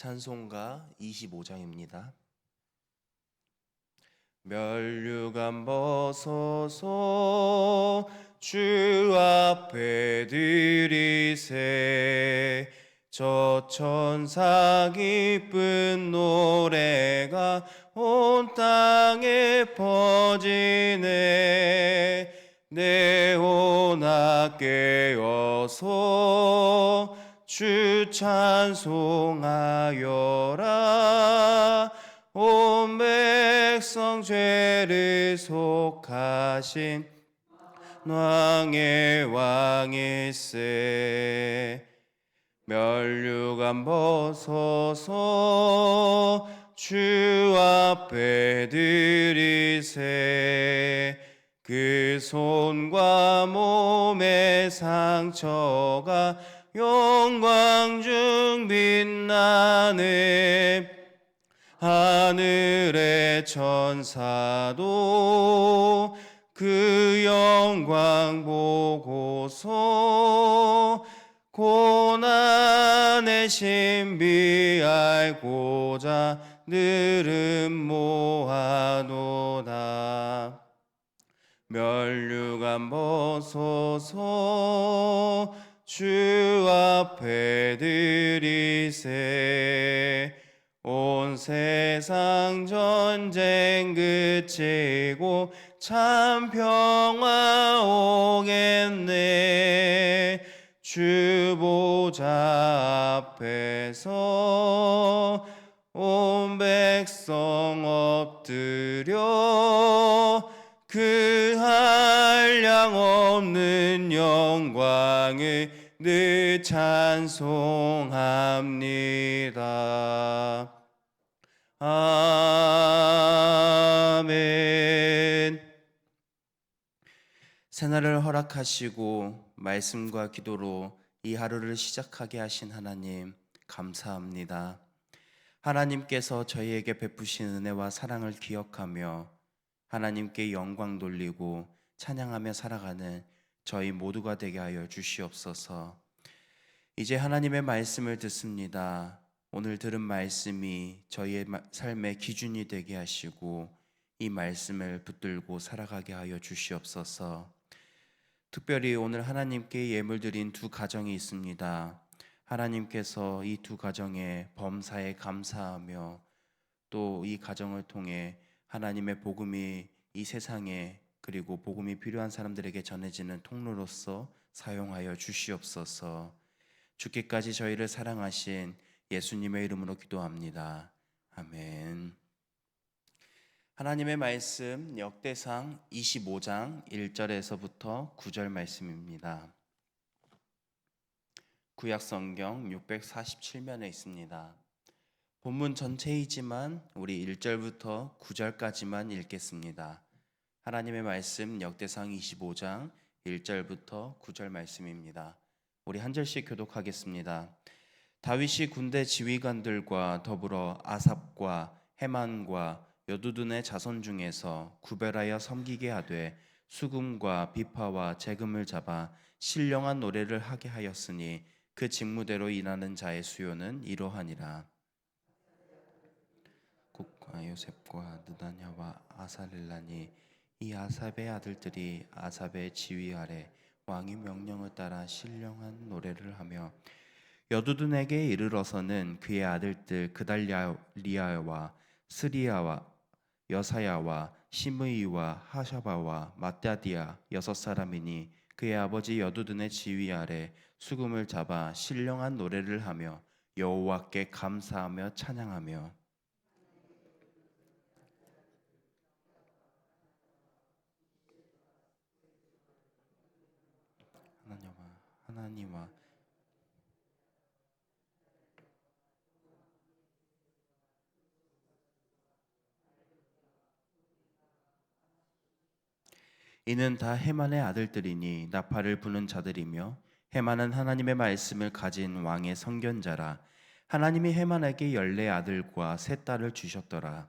찬송가 25장입니다. 멸류관 벗어서 주 앞에 드리세 저 천사 기쁜 노래가 온 땅에 퍼지네 내오나 깨어서 주 찬송하여라. 온 백성 죄를 속하신 왕의 왕일세 멸류관 벗어서 주 앞에 드리세. 그 손과 몸의 상처가 영광 중 빛나네. 하늘의 천사도 그 영광 보고서 고난의 신비 알고자 늘은 모아노다 멸류관 벗어서 주 앞에 드리세. 온 세상 전쟁 그치고 참 평화 오겠네. 주 보좌 앞에서 온 백성 엎드려 그 한량 없는 영광을 늘 찬송합니다. 아멘. 새날을 허락하시고 말씀과 기도로 이 하루를 시작하게 하신 하나님 감사합니다. 하나님께서 저희에게 베푸신 은혜와 사랑을 기억하며 하나님께 영광 돌리고 찬양하며 살아가는 저희 모두가 되게 하여 주시옵소서. 이제 하나님의 말씀을 듣습니다. 오늘 들은 말씀이 저희의 마- 삶의 기준이 되게 하시고 이 말씀을 붙들고 살아가게 하여 주시옵소서. 특별히 오늘 하나님께 예물 드린 두 가정이 있습니다. 하나님께서 이 두 가정의 범사에 감사하며 또 이 가정을 통해 하나님의 복음이 이 세상에 그리고 복음이 필요한 사람들에게 전해지는 통로로서 사용하여 주시옵소서. 죽기까지 저희를 사랑하신 예수님의 이름으로 기도합니다. 아멘. 하나님의 말씀 역대상 25장 1절에서부터 9절 말씀입니다. 구약 성경 647면에 있습니다. 본문 전체이지만 우리 1절부터 9절까지만 읽겠습니다. 하나님의 말씀 역대상 25장 1절부터 9절 말씀입니다. 우리 한 절씩 교독하겠습니다. 다윗이 군대 지휘관들과 더불어 아삽과 해만과 여두둔의 자손 중에서 구별하여 섬기게 하되 수금과 비파와 재금을 잡아 신령한 노래를 하게 하였으니 그 직무대로 일하는 자의 수요는 이러하니라. 곡과 요셉과 느다냐와 아사렐라니 이 아삽의 아들들이 아삽의 지휘 아래 왕의 명령을 따라 신령한 노래를 하며 여두둔에게 이르러서는 그의 아들들 그달리아와 스리야와 여사야와 시므이와 하샤바와 마따디아 여섯 사람이니 그의 아버지 여두둔의 지휘 아래 수금을 잡아 신령한 노래를 하며 여호와께 감사하며 찬양하며 하나님아 이는 다 해만의 아들들이니 나팔을 부는 자들이며 해만은 하나님의 말씀을 가진 왕의 선견자라. 하나님이 해만에게 열네 아들과 세 딸을 주셨더라.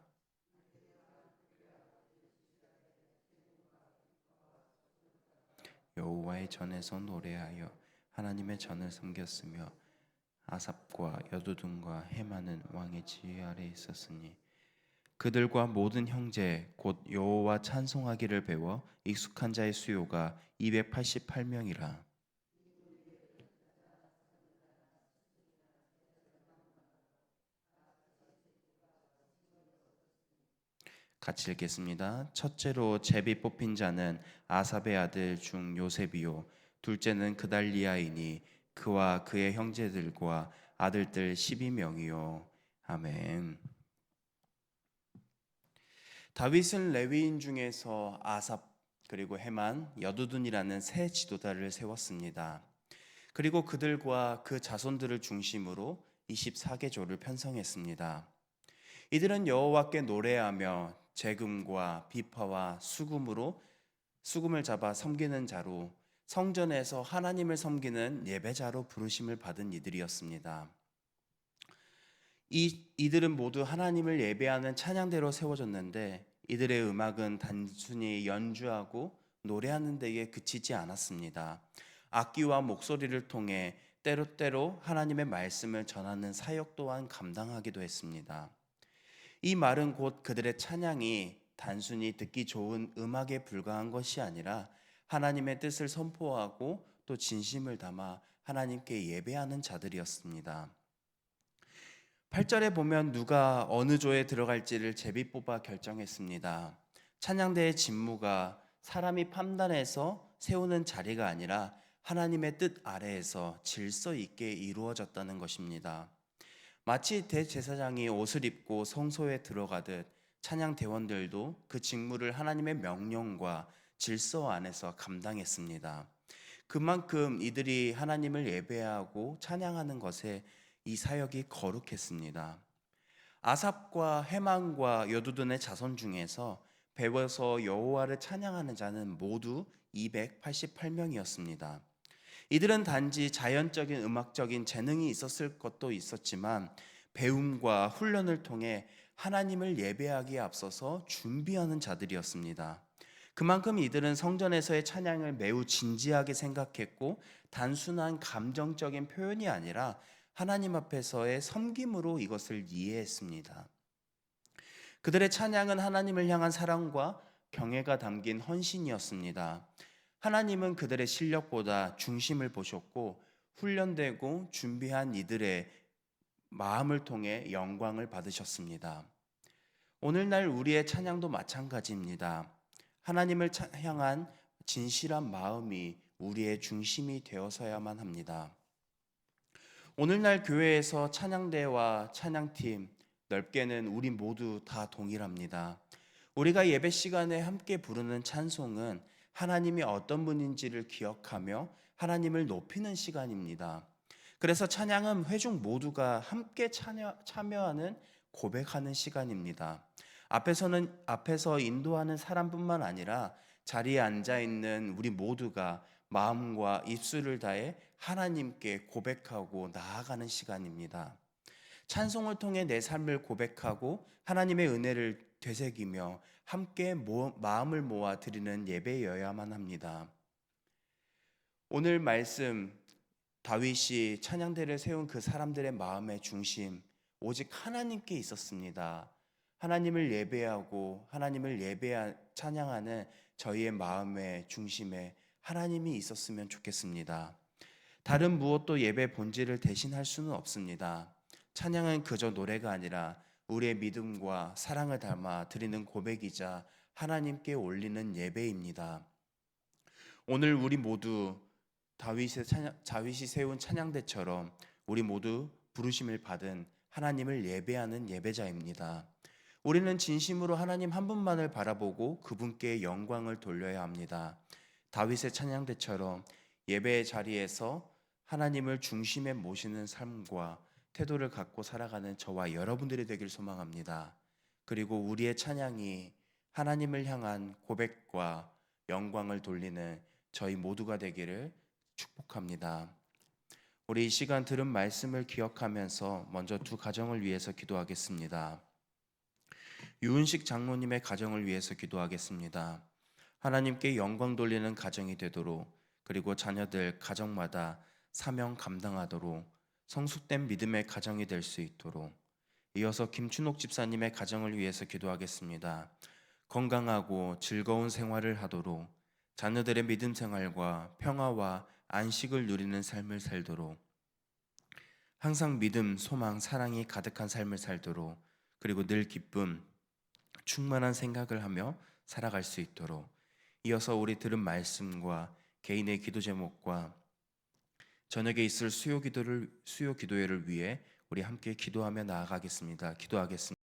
여호와의 전에서 노래하여 하나님의 전을 섬겼으며 아삽과 여두둔과 해만은 왕의 지휘 아래 있었으니 그들과 모든 형제 곧 여호와 찬송하기를 배워 익숙한 자의 수요가 288명이라 같이 읽겠습니다. 첫째로 제비 뽑힌 자는 아삽의 아들 중 요셉이요 둘째는 그달리아이니 그와 그의 형제들과 아들들 12명이요 아멘. 다윗은 레위인 중에서 아삽 그리고 헤만 여두둔이라는 세 지도자를 세웠습니다. 그리고 그들과 그 자손들을 중심으로 24개 조를 편성했습니다. 이들은 여호와께 노래하며 재금과 비파와 수금으로 수금을 잡아 섬기는 자로 성전에서 하나님을 섬기는 예배자로 부르심을 받은 이들이었습니다. 이 이들은 모두 하나님을 예배하는 찬양대로 세워졌는데 이들의 음악은 단순히 연주하고 노래하는 데에 그치지 않았습니다. 악기와 목소리를 통해 때로때로 하나님의 말씀을 전하는 사역 또한 감당하기도 했습니다. 이 말은 곧 그들의 찬양이 단순히 듣기 좋은 음악에 불과한 것이 아니라 하나님의 뜻을 선포하고 또 진심을 담아 하나님께 예배하는 자들이었습니다. 8절에 보면 누가 어느 조에 들어갈지를 제비 뽑아 결정했습니다. 찬양대의 직무가 사람이 판단해서 세우는 자리가 아니라 하나님의 뜻 아래에서 질서 있게 이루어졌다는 것입니다. 마치 대제사장이 옷을 입고 성소에 들어가듯 찬양 대원들도 그 직무를 하나님의 명령과 질서 안에서 감당했습니다. 그만큼 이들이 하나님을 예배하고 찬양하는 것에 이 사역이 거룩했습니다. 아삽과 해만과 여두둔의 자손 중에서 배워서 여호와를 찬양하는 자는 모두 288명이었습니다. 이들은 단지 자연적인 음악적인 재능이 있었을 것도 있었지만 배움과 훈련을 통해 하나님을 예배하기에 앞서서 준비하는 자들이었습니다. 그만큼 이들은 성전에서의 찬양을 매우 진지하게 생각했고 단순한 감정적인 표현이 아니라 하나님 앞에서의 섬김으로 이것을 이해했습니다. 그들의 찬양은 하나님을 향한 사랑과 경애가 담긴 헌신이었습니다. 하나님은 그들의 실력보다 중심을 보셨고 훈련되고 준비한 이들의 마음을 통해 영광을 받으셨습니다. 오늘날 우리의 찬양도 마찬가지입니다. 하나님을 향한 진실한 마음이 우리의 중심이 되어서야만 합니다. 오늘날 교회에서 찬양대와 찬양팀 넓게는 우리 모두 다 동일합니다. 우리가 예배 시간에 함께 부르는 찬송은 하나님이 어떤 분인지를 기억하며 하나님을 높이는 시간입니다. 그래서 찬양은 회중 모두가 함께 참여, 참여하는 고백하는 시간입니다. 앞에서는 앞에서 인도하는 사람뿐만 아니라 자리에 앉아 있는 우리 모두가 마음과 입술을 다해 하나님께 고백하고 나아가는 시간입니다. 찬송을 통해 내 삶을 고백하고 하나님의 은혜를 되새기며 함께 모, 마음을 모아 드리는 예배여야만 합니다. 오늘 말씀 다윗이 찬양대를 세운 그 사람들의 마음의 중심 오직 하나님께 있었습니다. 하나님을 예배하고 하나님을 예배 찬양하는 저희의 마음의 중심에 하나님이 있었으면 좋겠습니다. 다른 무엇도 예배 본질을 대신할 수는 없습니다. 찬양은 그저 노래가 아니라 우리의 믿음과 사랑을 담아 드리는 고백이자 하나님께 올리는 예배입니다. 오늘 우리 모두 다윗의 찬양, 다윗이 세운 찬양대처럼 우리 모두 부르심을 받은 하나님을 예배하는 예배자입니다. 우리는 진심으로 하나님 한 분만을 바라보고 그분께 영광을 돌려야 합니다. 다윗의 찬양대처럼 예배의 자리에서 하나님을 중심에 모시는 삶과 태도를 갖고 살아가는 저와 여러분들이 되길 소망합니다. 그리고 우리의 찬양이 하나님을 향한 고백과 영광을 돌리는 저희 모두가 되기를 축복합니다. 우리 이 시간 들은 말씀을 기억하면서 먼저 두 가정을 위해서 기도하겠습니다. 유은식 장로님의 가정을 위해서 기도하겠습니다. 하나님께 영광 돌리는 가정이 되도록 그리고 자녀들 가정마다 사명 감당하도록 성숙된 믿음의 가정이 될 수 있도록 이어서 김춘옥 집사님의 가정을 위해서 기도하겠습니다. 건강하고 즐거운 생활을 하도록 자녀들의 믿음 생활과 평화와 안식을 누리는 삶을 살도록 항상 믿음, 소망, 사랑이 가득한 삶을 살도록 그리고 늘 기쁨, 충만한 생각을 하며 살아갈 수 있도록 이어서 우리 들은 말씀과 개인의 기도 제목과 저녁에 있을 수요 기도를 수요 기도회를 위해 우리 함께 기도하며 나아가겠습니다. 기도하겠습니다.